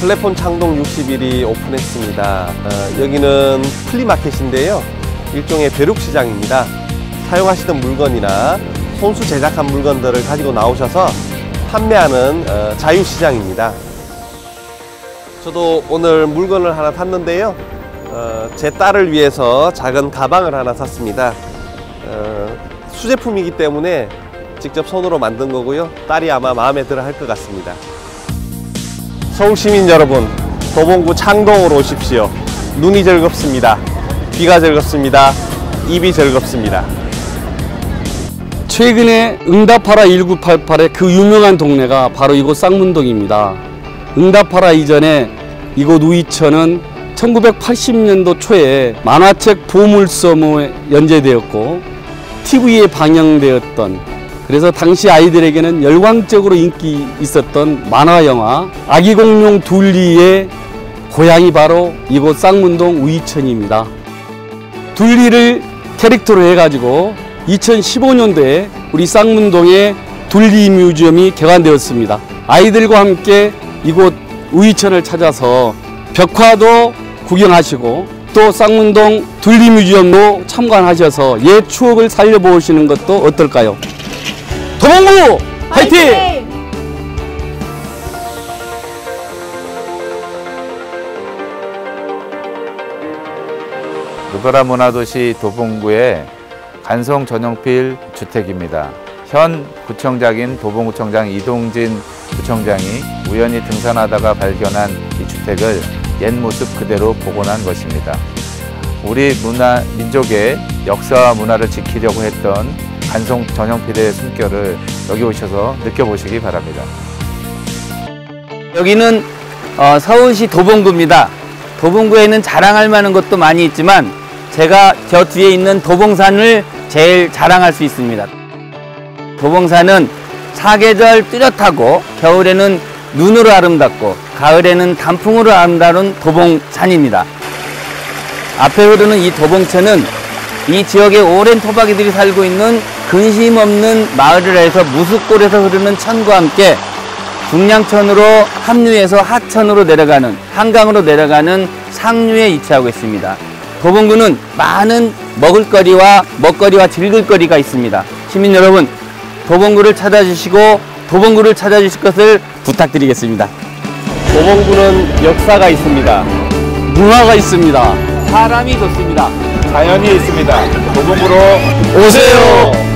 플랫폼 창동 61이 오픈했습니다. 어, 여기는 플리마켓인데요. 일종의 벼룩시장입니다. 사용하시던 물건이나 손수 제작한 물건들을 가지고 나오셔서 판매하는 어, 자유시장입니다. 저도 오늘 물건을 하나 샀는데요. 어, 제 딸을 위해서 작은 가방을 하나 샀습니다. 어, 수제품이기 때문에 직접 손으로 만든 거고요. 딸이 아마 마음에 들어 할 것 같습니다. 서울 시민 여러분, 도봉구 창동으로 오십시오. 눈이 즐겁습니다. 귀가 즐겁습니다. 입이 즐겁습니다. 최근에 응답하라 1988의 그 유명한 동네가 바로 이곳 쌍문동입니다. 응답하라 이전에 이곳 우이천은 1980년도 초에 만화책 보물섬에 연재되었고 TV에 방영되었던 그래서 당시 아이들에게는 열광적으로 인기 있었던 만화 영화 아기 공룡 둘리의 고향이 바로 이곳 쌍문동 우이천입니다. 둘리를 캐릭터로 해가지고 2015년도에 우리 쌍문동에 둘리 뮤지엄이 개관되었습니다. 아이들과 함께 이곳 우이천을 찾아서 벽화도 구경하시고 또 쌍문동 둘리 뮤지엄도 참관하셔서 옛 추억을 살려보시는 것도 어떨까요? 도봉구 화이팅! 누가라 문화도시 도봉구의 간성 전용필 주택입니다. 현 구청장인 도봉구청장 이동진 구청장이 우연히 등산하다가 발견한 이 주택을 옛 모습 그대로 복원한 것입니다. 우리 문화, 민족의 역사와 문화를 지키려고 했던 간성 전용필의 숨결을 여기 오셔서 느껴보시기 바랍니다. 여기는 어, 서울시 도봉구입니다. 도봉구에는 자랑할 만한 것도 많이 있지만 제가 저 뒤에 있는 도봉산을 제일 자랑할 수 있습니다. 도봉산은 사계절 뚜렷하고 겨울에는 눈으로 아름답고 가을에는 단풍으로 아름다운 도봉산입니다. 앞에 흐르는 이 도봉천은 이 지역에 오랜 토박이들이 살고 있는 근심 없는 마을을 해서 무수골에서 흐르는 천과 함께 중량천으로 합류해서 하천으로 내려가는 한강으로 내려가는 상류에 위치하고 있습니다. 도봉구는 많은 먹을거리와 먹거리와 즐길거리가 있습니다. 시민 여러분, 도봉구를 찾아주시고 도봉구를 찾아주실 것을 부탁드리겠습니다. 도봉구는 역사가 있습니다. 문화가 있습니다. 사람이 좋습니다. 자연이 있습니다. 도봉구로 오세요.